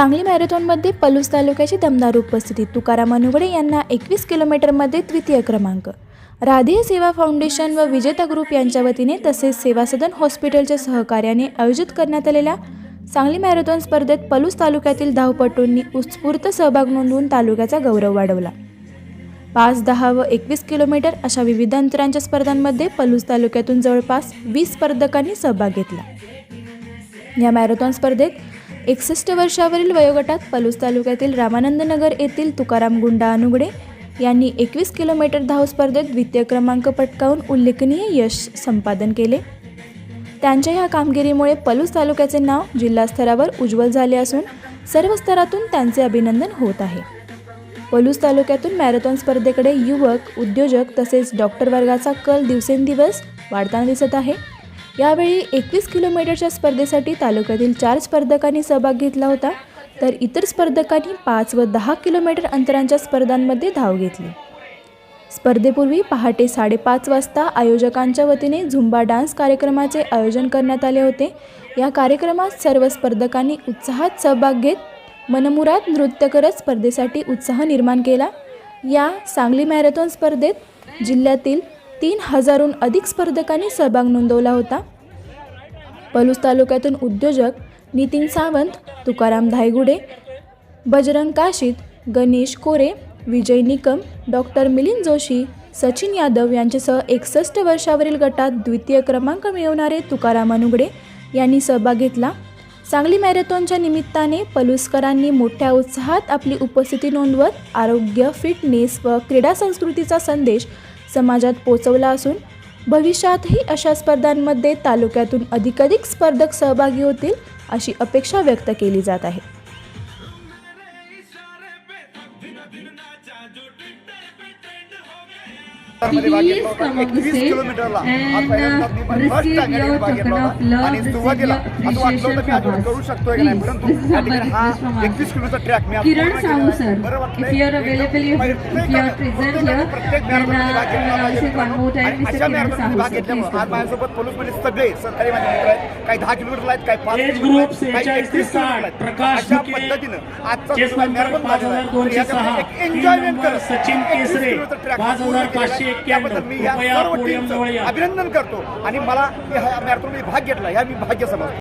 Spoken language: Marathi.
सांगली मॅरेथॉनमध्ये पलूस तालुक्याची दमदार उपस्थिती. तुकाराम अनुगडे यांना एकवीस किलोमीटरमध्ये तृतीय क्रमांक. राधेय सेवा फाउंडेशन व विजेता ग्रुप यांच्या वतीने तसेच सेवा सदन हॉस्पिटलच्या सहकार्याने आयोजित करण्यात आलेल्या सांगली मॅरेथॉन स्पर्धेत पलूस तालुक्यातील धावपटूंनी उत्स्फूर्त सहभाग नोंदवून तालुक्याचा गौरव वाढवला. पाच दहा व एकवीस किलोमीटर अशा विविध अंतरांच्या स्पर्धांमध्ये पलूस तालुक्यातून जवळपास वीस स्पर्धकांनी सहभाग घेतला. या मॅरेथॉन स्पर्धेत एकसष्ट वर्षावरील वयोगटात पलूस तालुक्यातील रामानंदनगर येथील तुकाराम गुंडा अनुगडे यांनी एकवीस किलोमीटर धाव स्पर्धेत द्वितीय क्रमांक पटकावून उल्लेखनीय यश संपादन केले. त्यांच्या या कामगिरीमुळे पलूस तालुक्याचे नाव जिल्हा स्तरावर उज्ज्वल झाले असून सर्व स्तरातून त्यांचे अभिनंदन होत आहे. पलूस तालुक्यातून मॅरेथॉन स्पर्धेकडे युवक उद्योजक तसेच डॉक्टर वर्गाचा कल दिवसेंदिवस वाढताना दिसत आहे. यावेळी एकवीस किलोमीटरच्या स्पर्धेसाठी तालुक्यातील चार स्पर्धकांनी सहभाग घेतला होता. तर इतर स्पर्धकांनी पाच व दहा किलोमीटर अंतरांच्या स्पर्धांमध्ये धाव घेतली. स्पर्धेपूर्वी पहाटे साडेपाच वाजता आयोजकांच्या वतीने झुंबा डान्स कार्यक्रमाचे आयोजन करण्यात आले होते. या कार्यक्रमात सर्व स्पर्धकांनी उत्साहात सहभाग घेत मनमुराद नृत्य करत स्पर्धेसाठी उत्साह निर्माण केला. या सांगली मॅरेथॉन स्पर्धेत जिल्ह्यातील तीन हजारहून अधिक स्पर्धकांनी सहभाग नोंदवला होता. पलूस तालुक्यातून उद्योजक नितीन सावंत तुकाराम धायगुडे बजरंग काशीत गणेश कोरे विजय निकम डॉक्टर मिलिंद जोशी सचिन यादव यांच्यासह एकसष्ट वर्षावरील गटात द्वितीय क्रमांक मिळवणारे तुकाराम अनुगडे यांनी सहभाग घेतला. सांगली मॅरेथॉनच्या निमित्ताने पलुसकरांनी मोठ्या उत्साहात आपली उपस्थिती नोंदवत आरोग्य फिटनेस व क्रीडा संस्कृतीचा संदेश समाजात पोचवला असून भविष्यातही अशा स्पर्धांमध्ये तालुक्यातून अधिकाधिक स्पर्धक सहभागी होतील अशी अपेक्षा व्यक्त केली जात आहे. आणि सुरुवातीला असं वाटलं होतं मी करू. शकतोय की नाही परंतु या ठिकाणी हा. एकवीस ट्रॅक मी if you are available, if you are present here, then, uh, say one more time, Mr. Kiran Sahu, sir. घेतल्यामुळे Please आज come. माझ्यासोबत सगळे सहकारी माझे मित्र आहेत काही दहा किलोमीटर आहेत काही पाच किलोमीटर ग्रुप आहेत, काही 46 ते 31 किलोमीटर 60, आहेत. प्रकाश अशा मुके, पद्धतीनं आजचा चेस जो नंबर मॅरेथॉन झालेला आहे, तर 5206, याच्यामध्ये एक तीन enjoyment नंबर करत सचिन केसरे, किलोमीटर track 5591, पूर्ण केलेला आहे. त्याबद्दल मी या सर्व टीमचं. अभिनंदन करतो. आणि मला मॅरेथॉनमध्ये भाग घेतला. या मी भाग्य समजतो